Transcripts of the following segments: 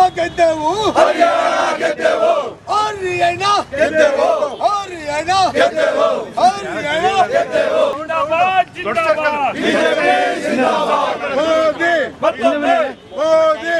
ಕಪ್ಪ ಗೆದ್ದೆವು. ಗೆದ್ದೆವು ಹರಿಯಣ ಗೆದ್ದೆವು. ಹರಿಯಣ ಗೆದ್ದೆವು. ಹರಿಯಣ ಗೆದ್ದೆವು. ಜಿಂದಾಬಾದ್ ಜಿಂದಾಬಾದ್. ಮೋದಿ ಮೋದಿ.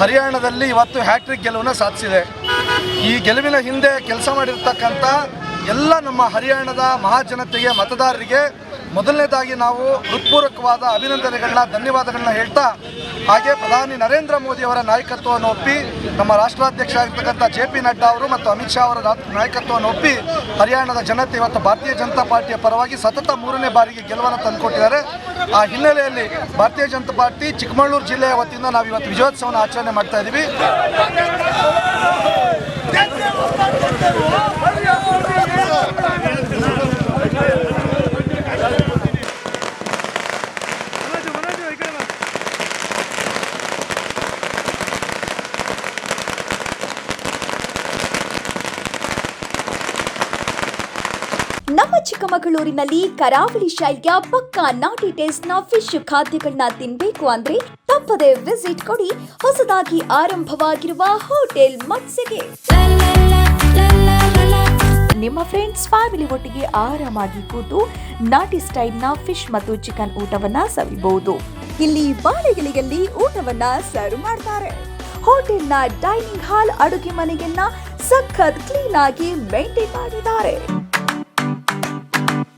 ಹರಿಯಾಣದಲ್ಲಿ ಇವತ್ತು ಹ್ಯಾಟ್ರಿಕ್ ಗೆಲುವನ್ನು ಸಾಧಿಸಿದೆ. ಈ ಗೆಲುವಿನ ಹಿಂದೆ ಕೆಲಸ ಮಾಡಿರ್ತಕ್ಕಂಥ ಎಲ್ಲ ನಮ್ಮ ಹರಿಯಾಣದ ಮಹಾಜನತೆಗೆ, ಮತದಾರರಿಗೆ ಮೊದಲನೇದಾಗಿ ನಾವು ಹೃತ್ಪೂರ್ವಕವಾದ ಅಭಿನಂದನೆಗಳನ್ನ, ಧನ್ಯವಾದಗಳನ್ನ ಹೇಳ್ತಾ, ಹಾಗೆ ಪ್ರಧಾನಿ ನರೇಂದ್ರ ಮೋದಿ ಅವರ ನಾಯಕತ್ವವನ್ನು ಒಪ್ಪಿ, ನಮ್ಮ ರಾಷ್ಟ್ರಾಧ್ಯಕ್ಷ ಆಗಿರ್ತಕ್ಕಂಥ ಜೆ ಪಿ ನಡ್ಡಾ ಅವರು ಮತ್ತು ಅಮಿತ್ ಶಾ ಅವರ ನಾಯಕತ್ವವನ್ನು ಒಪ್ಪಿ, ಹರಿಯಾಣದ ಜನತೆ ಇವತ್ತು ಭಾರತೀಯ ಜನತಾ ಪಾರ್ಟಿಯ ಪರವಾಗಿ ಸತತ ಮೂರನೇ ಬಾರಿಗೆ ಗೆಲುವನ್ನು ತಂದುಕೊಟ್ಟಿದ್ದಾರೆ. ಆ ಹಿನ್ನೆಲೆಯಲ್ಲಿ ಭಾರತೀಯ ಜನತಾ ಪಾರ್ಟಿ ಚಿಕ್ಕಮಗಳೂರು ಜಿಲ್ಲೆಯ ವತಿಯಿಂದ ನಾವು ಇವತ್ತು ವಿಜಯೋತ್ಸವನ ಆಚರಣೆ ಮಾಡ್ತಾ ಇದ್ದೀವಿ ನಮ್ಮ ಚಿಕ್ಕಮಗಳೂರಿನಲ್ಲಿ ಕರಾವಳಿ ಶೈಲಿಯ ಪಕ್ಕಾ ನಾಟಿ ಟೇಸ್ಟ್ನ ಫಿಶ್ ಖಾದ್ಯಗಳನ್ನ ತಿನ್ಬೇಕು ಅಂದ್ರೆ ತಪ್ಪದೇ ವಿಸಿಟ್ ಕೊಡಿ. ಹೊಸದಾಗಿ ಆರಂಭವಾಗಿರುವ ಹೋಟೆಲ್ ಮತ್ಸೆಗೆ ನಿಮ್ಮ ಫ್ರೆಂಡ್ಸ್ ಫ್ಯಾಮಿಲಿ ಒಟ್ಟಿಗೆ ಆರಾಮಾಗಿ ಕೂತು ನಾಟಿ ಸ್ಟೈಲ್ನ ಫಿಶ್ ಮತ್ತು ಚಿಕನ್ ಊಟವನ್ನ ಸವಿಬಹುದು ಇಲ್ಲಿ ಬಾಳೆಗಿಳಿಯಲ್ಲಿ ಊಟವನ್ನ ಸರ್ವ್ ಮಾಡ್ತಾರೆ. ಹೋಟೆಲ್ನ ಡೈನಿಂಗ್ ಹಾಲ್ ಅಡುಗೆ ಮನೆಯನ್ನ ಸಖತ್ ಕ್ಲೀನ್ ಆಗಿ ಮೇಂಟೈನ್ ಮಾಡಿದ್ದಾರೆ.